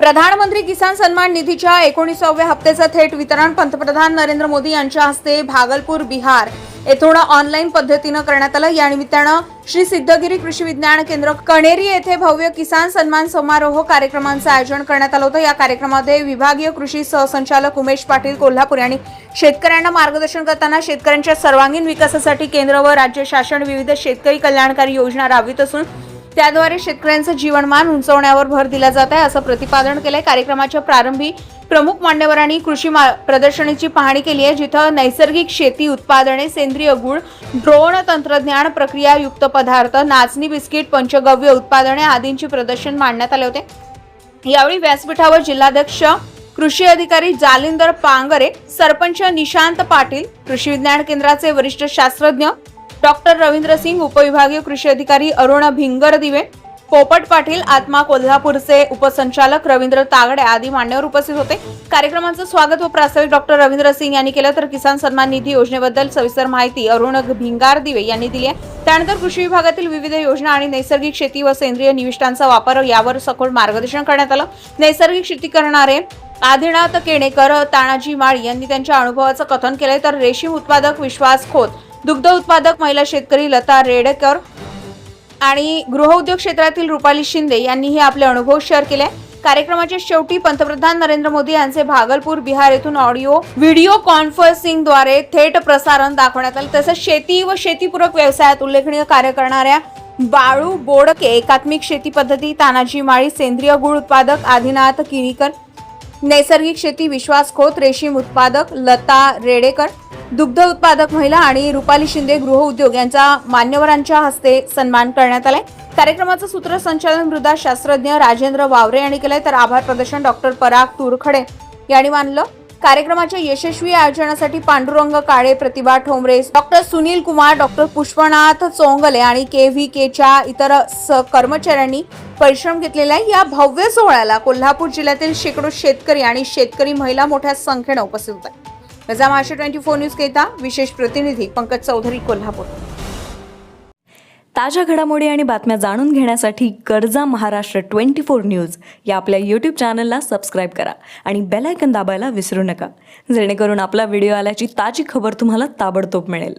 प्रधानमंत्री किसान सन्मान निधीच्या एकोणीसाव्या हप्त्याचं थेट वितरण पंतप्रधान नरेंद्र मोदी यांच्या हस्ते भागलपूर बिहार येथून ऑनलाईन पद्धतीनं करण्यात आलं. या निमित्तानं श्री सिद्धगिरी कृषी विज्ञान केंद्र कणेरी येथे भव्य किसान सन्मान समारोह कार्यक्रमांचं आयोजन करण्यात आलं होतं. या कार्यक्रमामध्ये विभागीय कृषी सहसंचालक उमेश पाटील कोल्हापूर यांनी शेतकऱ्यांना मार्गदर्शन करताना शेतकऱ्यांच्या सर्वांगीण विकासासाठी केंद्र व राज्य शासन विविध शेतकरी कल्याणकारी योजना राबवित असून त्याद्वारे शेतकऱ्यांचं जीवनमान उंचवण्यावर भर दिला जात आहे असं प्रतिपादन केलंय कार्यक्रमाच्या प्रारंभी प्रमुख मान्यवरांनी कृषी मा- प्रदर्शनीची पाहणी केली आहे जिथं नैसर्गिक शेती उत्पादने सेंद्रिय गुळ ड्रोन तंत्रज्ञान प्रक्रियायुक्त पदार्थ नाचणी बिस्किट पंचगव्य उत्पादने आदींची प्रदर्शन मांडण्यात आले होते. यावेळी व्यासपीठावर जिल्हाध्यक्ष कृषी अधिकारी जालिंदर पांगरे सरपंच निशांत पाटील कृषी विज्ञान केंद्राचे वरिष्ठ शास्त्रज्ञ डॉक्टर रवींद्र सिंग उपविभागीय कृषी अधिकारी अरुण भिंगर दिवे पोपट पाटील आत्मा कोल्हापूरचे उपसंचालक रवींद्र तागडे आदी मान्यवर उपस्थित होते. कार्यक्रमाचं स्वागत व प्रास्ताविक डॉक्टर रवींद्र सिंग यांनी केलं. तर किसान सन्मान निधी योजनेबद्दल सविस्तर माहिती अरुण भिंगार दिवे यांनी दिली आहे. त्यानंतर कृषी विभागातील विविध योजना आणि नैसर्गिक शेती व सेंद्रिय निविष्ठांचा वापर यावर सखोल मार्गदर्शन करण्यात आलं. नैसर्गिक शेती करणारे आदिनाथ केणेकर तानाजी माळी यांनी त्यांच्या अनुभवाचं कथन केलंय. तर रेशीम उत्पादक विश्वास खोत दुग्ध उत्पादक महिला शेतकरी लता रेडकर आणि गृहउद्योग क्षेत्रातील रुपाली शिंदे यांनीही आपले अनुभव शेअर केले. कार्यक्रमाच्या शेवटी पंतप्रधान नरेंद्र मोदी यांचे भागलपूर बिहार येथून ऑडिओ व्हिडिओ कॉन्फरन्सिंगद्वारे थेट प्रसारण दाखवण्यात आले. तसंच शेती व शेतीपूरक व्यवसायात उल्लेखनीय कार्य करणाऱ्या बाळू बोडके एकात्मिक शेती पद्धती तानाजी माळी सेंद्रिय गुळ उत्पादक आदिनाथ किणीकर नैसर्गिक शेती विश्वास खोत रेशीम उत्पादक लता रेडेकर दुग्ध उत्पादक महिला आणि रुपाली शिंदे गृहउद्योग यांचा मान्यवरांच्या हस्ते सन्मान करण्यात आलाय. कार्यक्रमाचं सूत्रसंचालन मृदा शास्त्रज्ञ राजेंद्र वावरे यांनी केलंय. तर आभार प्रदर्शन डॉक्टर पराग तुरखडे यांनी मानलं. कार्यक्रमाच्या यशस्वी आयोजनासाठी पांडुरंग काळे प्रतिभा ठोंबरे डॉक्टर सुनील कुमार डॉक्टर पुष्पनाथ चोंगले आणि के व्ही केच्या इतर कर्मचाऱ्यांनी परिश्रम घेतलेला आहे. या भव्य सोहळ्याला कोल्हापूर जिल्ह्यातील शेकडो शेतकरी आणि शेतकरी महिला मोठ्या संख्येनं उपस्थित होत्या महाराष्ट्र ट्वेंटी फोर न्यूज केता विशेष प्रतिनिधी पंकज चौधरी कोल्हापूर. ताज्या घडामोडी आणि बातम्या जाणून घेण्यासाठी गरजा महाराष्ट्र ट्वेंटी फोर न्यूज या आपल्या यूट्यूब चॅनलला सबस्क्राईब करा आणि बेल आयकन दाबायला विसरू नका. जेणेकरून आपला व्हिडिओ आल्याची ताजी खबर तुम्हाला ताबडतोब मिळेल.